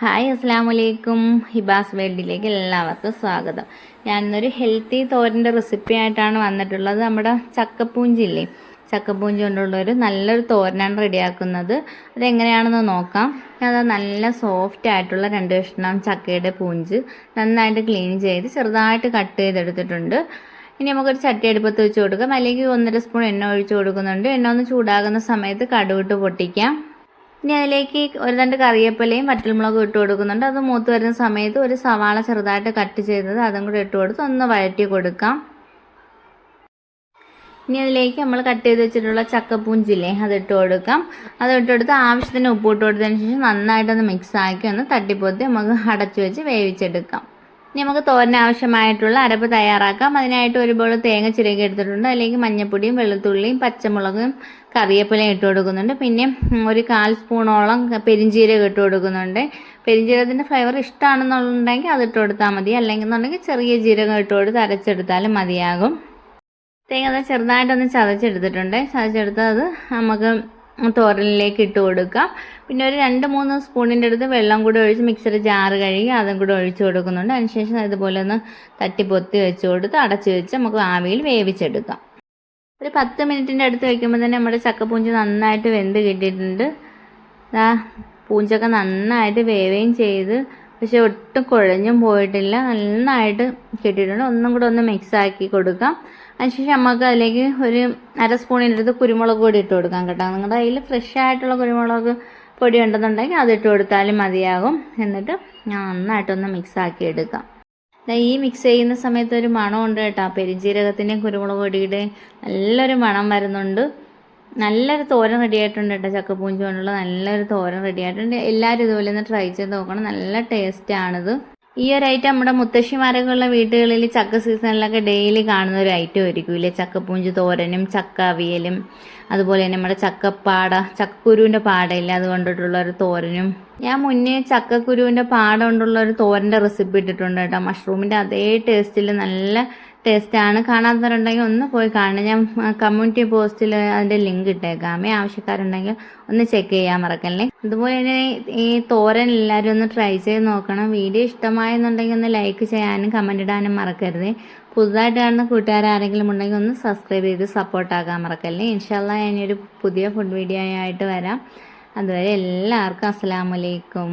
Hi അസ്സാം വലൈക്കും ഹിബാസ് വേൾഡിലേക്ക് എല്ലാവർക്കും സ്വാഗതം. ഞാനിന്നൊരു ഹെൽത്തി തോരന്റെ റെസിപ്പി ആയിട്ടാണ് വന്നിട്ടുള്ളത്. നമ്മുടെ ചക്കപ്പൂഞ്ചില്ലേ ചക്കപ്പൂഞ്ചി കൊണ്ടുള്ളൊരു നല്ലൊരു തോരനാണ് റെഡിയാക്കുന്നത്. അതെങ്ങനെയാണെന്ന് നോക്കാം. അത് നല്ല സോഫ്റ്റ് ആയിട്ടുള്ള രണ്ട് കഷ്ണം ചക്കയുടെ പൂഞ്ച് നന്നായിട്ട് ക്ലീൻ ചെയ്ത് ചെറുതായിട്ട് കട്ട് ചെയ്തെടുത്തിട്ടുണ്ട്. ഇനി നമുക്കൊരു ചട്ടി അടുപ്പത്ത് വെച്ച് കൊടുക്കാം. അല്ലെങ്കിൽ ഒന്നര സ്പൂൺ എണ്ണ ഒഴിച്ച് കൊടുക്കുന്നുണ്ട്. എണ്ണ ഒന്ന് ചൂടാകുന്ന സമയത്ത് കടുവിട്ട് പൊട്ടിക്കാം. ഇനി അതിലേക്ക് ഒരു രണ്ട് കറിവേപ്പിലയും വറ്റൽമുളകും ഇട്ട് കൊടുക്കുന്നുണ്ട്. അത് മൂത്ത് വരുന്ന സമയത്ത് ഒരു സവാള ചെറുതായിട്ട് കട്ട് ചെയ്തത് അതും കൂടി ഇട്ട് കൊടുത്ത് ഒന്ന് വഴറ്റി കൊടുക്കാം. ഇനി അതിലേക്ക് നമ്മൾ കട്ട് ചെയ്ത് വെച്ചിട്ടുള്ള ചക്കപ്പൂഞ്ചില്ലേ അത് ഇട്ട് കൊടുക്കാം. അത് ഇട്ട് കൊടുത്ത് ആവശ്യത്തിന് ഉപ്പ് ഇട്ട് കൊടുത്തതിന് ശേഷം നന്നായിട്ടൊന്ന് മിക്സ് ആക്കി ഒന്ന് തട്ടിപ്പൊത്തി നമുക്ക് അടച്ചു വെച്ച് വേവിച്ചെടുക്കാം. ഇനി നമുക്ക് തോരന് ആവശ്യമായിട്ടുള്ള അരപ്പ് തയ്യാറാക്കാം. അതിനായിട്ട് ഒരു ബോൾ തേങ്ങ ചിരകി എടുത്തിട്ടുണ്ട്. അല്ലെങ്കിൽ മഞ്ഞപ്പൊടിയും വെളുത്തുള്ളിയും പച്ചമുളകും കറിവേപ്പിലയും ഇട്ട് കൊടുക്കുന്നുണ്ട്. പിന്നെ ഒരു കാൽ സ്പൂണോളം പെരിഞ്ചീരകം ഇട്ട് കൊടുക്കുന്നുണ്ട്. പെരിഞ്ചീരകത്തിന്റെ ഫ്ലേവർ ഇഷ്ടമാണെന്നുണ്ടെങ്കിൽ അത് ഇട്ട് കൊടുത്താൽ മതി. അല്ലെങ്കിൽ എന്നുണ്ടെങ്കിൽ ചെറിയ ജീരകം ഇട്ട് കൊടുത്ത് അരച്ചെടുത്താലും മതിയാകും. തേങ്ങ ചെറുതായിട്ടൊന്ന് ചതച്ചെടുത്തിട്ടുണ്ട്. ചതച്ചെടുത്ത് അത് നമുക്ക് തോരനിലേക്ക് ഇട്ട് കൊടുക്കാം പിന്നെ ഒരു രണ്ട് മൂന്ന് സ്പൂണിന്റെ അടുത്ത് വെള്ളം കൂടി ഒഴിച്ച് മിക്സർ ജാറ് കഴുകി അതും കൂടി ഒഴിച്ച് കൊടുക്കുന്നുണ്ട്. അതിനുശേഷം ഇതുപോലെ ഒന്ന് തട്ടി പൊത്തി വെച്ച് കൊടുത്ത് അടച്ച് വെച്ച് നമുക്ക് ആവിയിൽ വേവിച്ചെടുക്കാം. ഒരു പത്ത് മിനിറ്റിന്റെ അടുത്ത് വയ്ക്കുമ്പോൾ തന്നെ നമ്മുടെ ചക്കപ്പൂഞ്ചി നന്നായിട്ട് വെന്ത് കിട്ടിയിട്ടുണ്ട്. പൂഞ്ചൊക്കെ നന്നായിട്ട് വേവുകയും ചെയ്ത് പക്ഷെ ഒട്ടും കുഴഞ്ഞും പോയിട്ടില്ല. നന്നായിട്ട് കിട്ടിയിട്ടുണ്ട്. ഒന്നും കൂടെ ഒന്ന് മിക്സ് ആക്കി കൊടുക്കാം. അതിനുശേഷം നമുക്ക് അതിലേക്ക് ഒരു അര സ്പൂണിന്റെ കുരുമുളക് പൊടി ഇട്ട് കൊടുക്കാം കേട്ടോ. നിങ്ങളുടെ കയ്യിൽ ഫ്രഷ് ആയിട്ടുള്ള കുരുമുളക് പൊടി ഉണ്ടെന്നുണ്ടെങ്കിൽ അത് ഇട്ട് കൊടുത്താലും മതിയാകും. എന്നിട്ട് നന്നായിട്ടൊന്ന് മിക്സ് ആക്കി എടുക്കാം. ഈ മിക്സ് ചെയ്യുന്ന സമയത്ത് ഒരു മണമുണ്ട് കേട്ടോ. പെരിഞ്ജീരകത്തിന്റെയും കുരുമുളക് പൊടിയുടെയും നല്ലൊരു മണം വരുന്നുണ്ട്. നല്ലൊരു തോരൻ റെഡി ആയിട്ടുണ്ട് കേട്ടോ ചക്കപ്പൂഞ്ചി കൊണ്ടുള്ള നല്ലൊരു തോരൻ റെഡി ആയിട്ടുണ്ട്. എല്ലാവരും ഇതുപോലെ ഒന്ന് ട്രൈ ചെയ്ത് നോക്കണം. നല്ല ടേസ്റ്റാണിത് ഈ ഒരു ഐറ്റം നമ്മുടെ മുത്തശ്ശിമാരൊക്കെ ഉള്ള വീടുകളിൽ ചക്ക സീസണിലൊക്കെ ഡെയിലി കാണുന്ന ഒരു ഐറ്റം ആയിരിക്കും ഇല്ലേ? ചക്കപ്പൂഞ്ചി തോരനും ചക്ക അവിയലും അതുപോലെ തന്നെ നമ്മുടെ ചക്കപ്പാട ചക്കക്കുരുവിന്റെ പാടയില്ല അത് കൊണ്ടിട്ടുള്ള ഒരു തോരനും. ഞാൻ മുന്നേ ചക്കക്കുരുവിന്റെ പാട കൊണ്ടുള്ള ഒരു തോരന്റെ റെസിപ്പി ഇട്ടിട്ടുണ്ട് കേട്ടോ മഷ്റൂമിന്റെ അതേ ടേസ്റ്റിൽ നല്ല ടേസ്റ്റാണ് കാണാത്തവരുണ്ടെങ്കിൽ ഒന്ന് പോയി കാണണം. ഞാൻ കമ്മ്യൂണിറ്റി പോസ്റ്റിൽ അതിന്റെ ലിങ്ക് ഇട്ടേക്കാമേ ആവശ്യക്കാരുണ്ടെങ്കിൽ ഒന്ന് ചെക്ക് ചെയ്യാൻ മറക്കല്ലേ? അതുപോലെ തന്നെ ഈ തോരൻ എല്ലാവരും ഒന്ന് ട്രൈ ചെയ്ത് നോക്കണം. വീഡിയോ ഇഷ്ടമായെന്നുണ്ടെങ്കിൽ ഒന്ന് ലൈക്ക് ചെയ്യാനും കമന്റ് ഇടാനും മറക്കരുത്. പുതുതായിട്ട് കാണുന്ന കൂട്ടുകാരെങ്കിലും ഉണ്ടെങ്കിൽ ഒന്ന് സബ്സ്ക്രൈബ് ചെയ്ത് സപ്പോർട്ടാക്കാൻ മറക്കല്ലേ? ഇൻഷാല്ല ഞാനൊരു പുതിയ ഫുഡ് വീഡിയോ ആയിട്ട് വരാം. അതുവരെ എല്ലാവർക്കും അസ്സാമലൈക്കും